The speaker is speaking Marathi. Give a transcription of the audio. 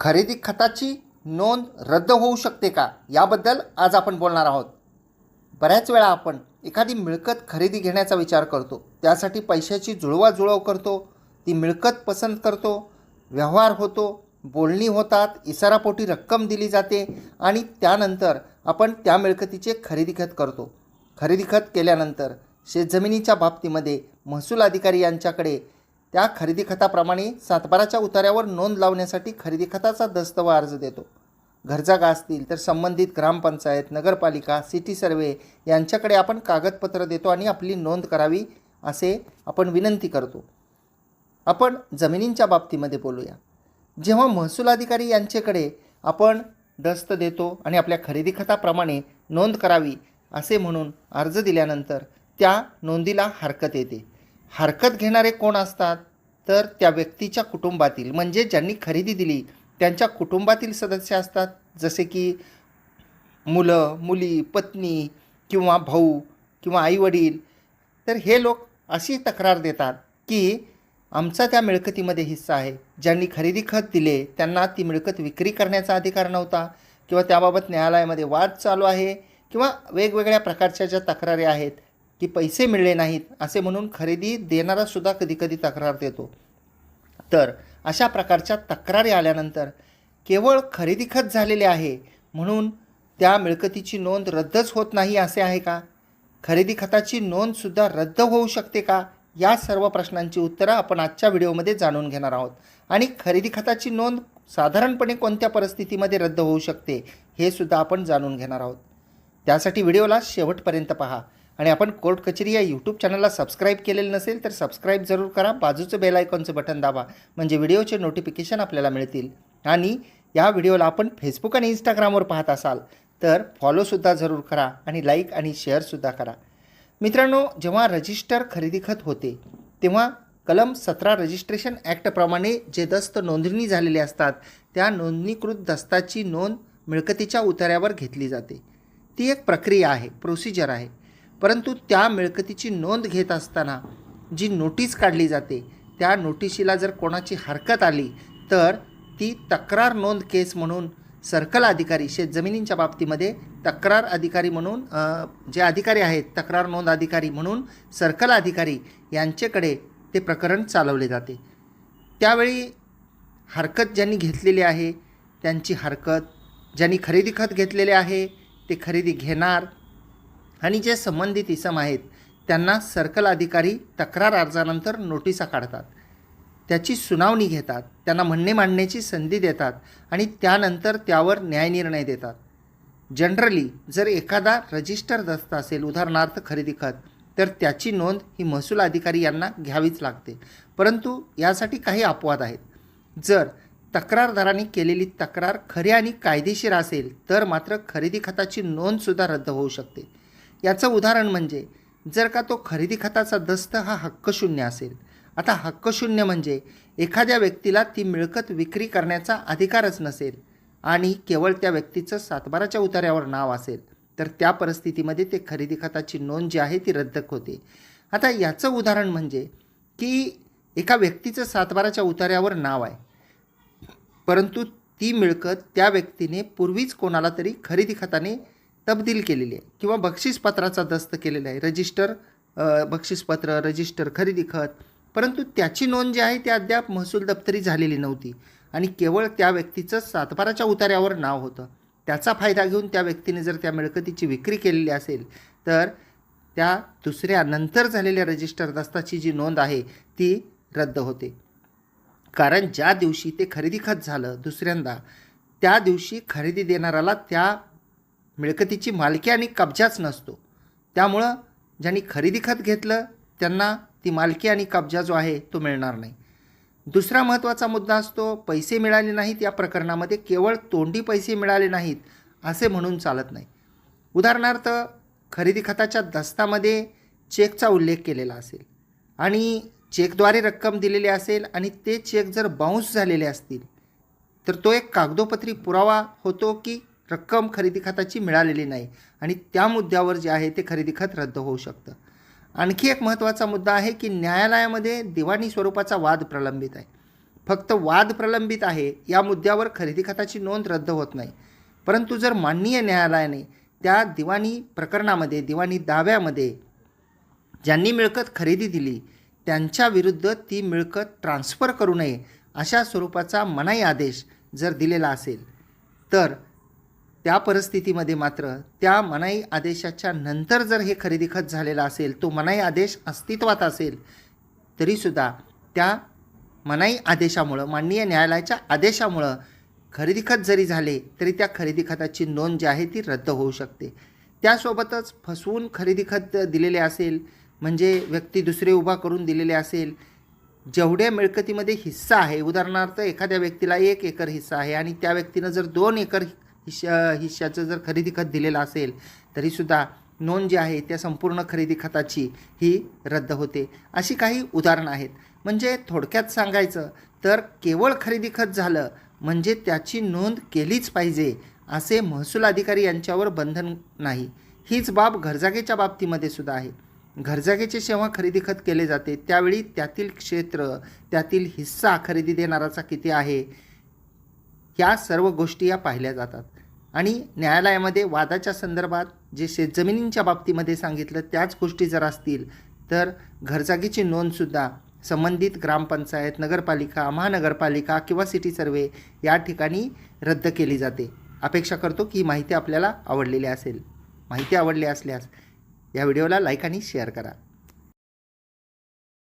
खरेदी खताची नोंद रद्द होऊ शकते का? याबद्दल आज आपण बोलणार आहोत. बऱ्याच वेळा आपण एखादी मिळकत खरेदी घेण्याचा विचार करतो. त्यासाठी पैशाची जुळवाजुळव करतो. ती मिळकत पसंत करतो. व्यवहार होतो. बोलणी होतात. इसारापोटी रक्कम दिली जाते आणि त्यानंतर आपण त्या मिळकतीचे खरेदी खत करतो. खरेदी खत केल्यानंतर शेतजमिनीच्या बाबतीमध्ये महसूल अधिकारी यांच्याकडे त्या खरेदी खताप्रमाणे सातबाराच्या उतार्यावर नोंद लावण्यासाठी खरेदी खताचा दस्त व अर्ज देतो. घरजागा असतील तर संबंधित ग्रामपंचायत नगरपालिका सिटी सर्वे यांच्याकडे आपण कागदपत्र देतो आणि आपली नोंद करावी असे आपण विनंती करतो. आपण जमिनींच्या बाबतीमध्ये बोलूया. जेव्हा महसूल अधिकारी यांच्याकडे आपण दस्त देतो आणि आपल्या खरेदी खताप्रमाणे नोंद करावी असे म्हणून अर्ज दिल्यानंतर त्या नोंदीला हरकत येते. हरकत घेणारे कोण असतात? तर त्या व्यक्तीच्या कुटुंबातील म्हणजे ज्यांनी खरेदी दिली त्यांच्या कुटुंबातील सदस्य असतात. जसे की मुलं मुली पत्नी किंवा भाऊ किंवा आईवडील. तर हे लोक अशी तक्रार देतात की आमचा त्या मिळकतीमध्ये हिस्सा आहे. ज्यांनी खरेदी खत दिले त्यांना ती मिळकत विक्री करण्याचा अधिकार नव्हता किंवा त्याबाबत न्यायालयामध्ये वाद चालू आहे किंवा वेगवेगळ्या प्रकारच्या ज्या तक्रारी आहेत की पैसे मिळले नाहीत असे म्हणून खरेदी देणारासुद्धा कधीकधी तक्रार देतो. तर अशा प्रकारच्या तक्रारी आल्यानंतर केवळ खरेदी खत झालेले आहे म्हणून त्या मिळकतीची नोंद रद्दच होत नाही असे आहे का? खरेदी खताची नोंदसुद्धा रद्द होऊ शकते का? या सर्व प्रश्नांची उत्तरं आपण आजच्या व्हिडिओमध्ये जाणून घेणार आहोत. आणि खरेदी खताची नोंद साधारणपणे कोणत्या परिस्थितीमध्ये रद्द होऊ शकते हे सुद्धा आपण जाणून घेणार आहोत. त्यासाठी व्हिडिओला शेवटपर्यंत पहा. आणि आपण कोर्ट कचेरी या यूट्यूब चॅनलला सबस्क्राईब केलेलं नसेल तर सबस्क्राईब जरूर करा. बाजूचं बेल आयकॉनचं बटन दाबा म्हणजे व्हिडिओचे नोटिफिकेशन आपल्याला मिळतील. आणि या व्हिडिओला आपण फेसबुक आणि इंस्टाग्रामवर पाहत असाल तर फॉलोसुद्धा जरूर करा आणि लाईक आणि शेअरसुद्धा करा. मित्रांनो जेव्हा रजिस्टर खरेदी खत होते तेव्हा कलम सतरा रजिस्ट्रेशन ॲक्टप्रमाणे जे दस्त नोंदणी झालेले असतात त्या नोंदणीकृत दस्ताची नोंद मिळकतीच्या उतार्यावर घेतली जाते. ती एक प्रक्रिया आहे प्रोसिजर आहे. परंतु त्या मिळकतीची नोंद घेत असताना जी नोटीस काढली जाते त्या नोटिशीला जर कोणाची हरकत आली तर ती तक्रार नोंद केस म्हणून सर्कल अधिकारी शेतजमिनींच्या बाबतीमध्ये तक्रार अधिकारी म्हणून जे अधिकारी आहेत तक्रार नोंद अधिकारी म्हणून सर्कल अधिकारी यांच्याकडे ते प्रकरण चालवले जाते. त्यावेळी हरकत ज्यांनी घेतलेली आहे त्यांची हरकत ज्यांनी खरेदी खत घेतलेले आहे ते खरेदी घेणार आणि जे संबंधित इसम आहेत त्यांना सर्कल अधिकारी तक्रार अर्जानंतर नोटिसा काढतात. त्याची सुनावणी घेतात त्यांना म्हणणे मांडण्याची संधी देतात आणि त्यानंतर त्यावर न्यायनिर्णय देतात. जनरली जर एखादा रजिस्टर दस्त असेल उदाहरणार्थ खरेदी खत तर त्याची नोंद ही महसूल अधिकारी यांना घ्यावीच लागते. परंतु यासाठी काही अपवाद आहेत. जर तक्रारदारांनी केलेली तक्रार खरी आणि कायदेशीर असेल तर मात्र खरेदी खताची नोंदसुद्धा रद्द होऊ शकते. याचं उदाहरण म्हणजे जर का तो खरेदी खताचा दस्त हा हक्कशून्य असेल. आता हक्कशून्य म्हणजे एखाद्या व्यक्तीला ती मिळकत विक्री करण्याचा अधिकारच नसेल आणि केवळ त्या व्यक्तीचं सातबाराच्या उतार्यावर नाव असेल तर त्या परिस्थितीमध्ये ते खरेदी खताची नोंद जी आहे ती रद्द होते. आता याचं उदाहरण म्हणजे की एका व्यक्तीचं सातबाराच्या उतार्यावर नाव आहे परंतु ती मिळकत त्या व्यक्तीने पूर्वीच कोणाला तरी खरेदी खताने तब्दील केलेली आहे. किंवा बक्षीसपत्राचा दस्त केलेला आहे. रजिस्टर बक्षीसपत्र रजिस्टर खरेदी खत. परंतु त्याची नोंद जी आहे ती अद्याप महसूल दप्तरी झालेली नव्हती. आणि केवळ त्या व्यक्तीचं सातबाराच्या उतार्यावर नाव होतं. त्याचा फायदा घेऊन त्या व्यक्तीने जर त्या मिळकतीची विक्री केलेली असेल तर त्या दुसऱ्या नंतर झालेल्या रजिस्टर दस्ताची जी नोंद आहे ती रद्द होते. कारण ज्या दिवशी ते खरेदी खत झालं दुसऱ्यांदा त्या दिवशी खरेदी देणाऱ्याला त्या मिळकतीची मालकी आणि कब्जाच नसतो. त्यामुळं ज्यांनी खरेदी खत घेतलं त्यांना ती मालकी आणि कब्जा जो आहे तो मिळणार नाही. दुसरा महत्त्वाचा मुद्दा असतो पैसे मिळाले नाहीत या प्रकरणामध्ये केवळ तोंडी पैसे मिळाले नाहीत असे म्हणून चालत नाही. उदाहरणार्थ खरेदी खताच्या दस्तामध्ये चेकचा उल्लेख केलेला असेल आणि चेकद्वारे रक्कम दिलेली असेल आणि ते चेक जर बाउन्स झालेले असतील तर तो एक कागदोपत्री पुरावा होतो की रक्कम खरेदी खताची मिळालेली नाही आणि त्या मुद्द्यावर जे आहे ते खरेदी खत रद्द होऊ शकतं. आणखी एक महत्त्वाचा मुद्दा आहे की न्यायालयामध्ये दिवाणी स्वरूपाचा वाद प्रलंबित आहे. फक्त वाद प्रलंबित आहे या मुद्द्यावर खरेदी खताची नोंद रद्द होत नाही. परंतु जर माननीय न्यायालयाने त्या दिवाणी प्रकरणामध्ये दिवाणी दाव्यामध्ये ज्यांनी मिळकत खरेदी दिली त्यांच्या विरुद्ध ती मिळकत ट्रान्स्फर करू नये अशा स्वरूपाचा मनाई आदेश जर दिलेला असेल तर त्या परिस्थितीमध्ये मात्र त्या मनाई आदेशाच्या नंतर जर हे खरेदी खत झालेला असेल तो मनाई आदेश अस्तित्वात असेल तरीसुद्धा त्या मनाई आदेशामुळं माननीय न्यायालयाच्या आदेशामुळं खरेदी खत जरी झाले तरी त्या खरेदी खताची नोंद जी आहे ती रद्द होऊ शकते. त्यासोबतच फसवून खरेदी खत दिलेले असेल म्हणजे व्यक्ती दुसरे उभा करून दिलेले असेल जेवढ्या मिळकतीमध्ये हिस्सा आहे उदाहरणार्थ एखाद्या व्यक्तीला एक एकर हिस्सा आहे आणि त्या व्यक्तीनं जर दोन एकर हिश्या हिश्श्याचं जर खरेदी खत दिलेलं असेल तरीसुद्धा नोंद जी आहे त्या संपूर्ण खरेदी खताची ही रद्द होते. अशी काही उदाहरणं आहेत. म्हणजे थोडक्यात सांगायचं तर केवळ खरेदी खत झालं म्हणजे त्याची नोंद केलीच पाहिजे असे महसूल अधिकारी यांच्यावर बंधन नाही. हीच बाब घरजागेच्या बाबतीमध्ये सुद्धा आहे. घरजागेचे जेव्हा खरेदी खत केले जाते त्यावेळी त्यातील क्षेत्र त्यातील हिस्सा खरेदी देणाराचा किती आहे या सर्व गोष्टी या पाहिल्या जातात. आणि न्यायालयामध्ये वादाच्या संदर्भात जे शेतजमिनींच्या बाबतीमध्ये सांगितलं त्याच गोष्टी जर असतील तर घरजागेची नोंदसुद्धा संबंधित ग्रामपंचायत नगरपालिका महानगरपालिका किंवा सिटी सर्वे या ठिकाणी रद्द केली जाते. अपेक्षा करतो की ही माहिती आपल्याला आवडलेली असेल. माहिती आवडली असल्यास या व्हिडिओला लाईक आणि शेअर करा.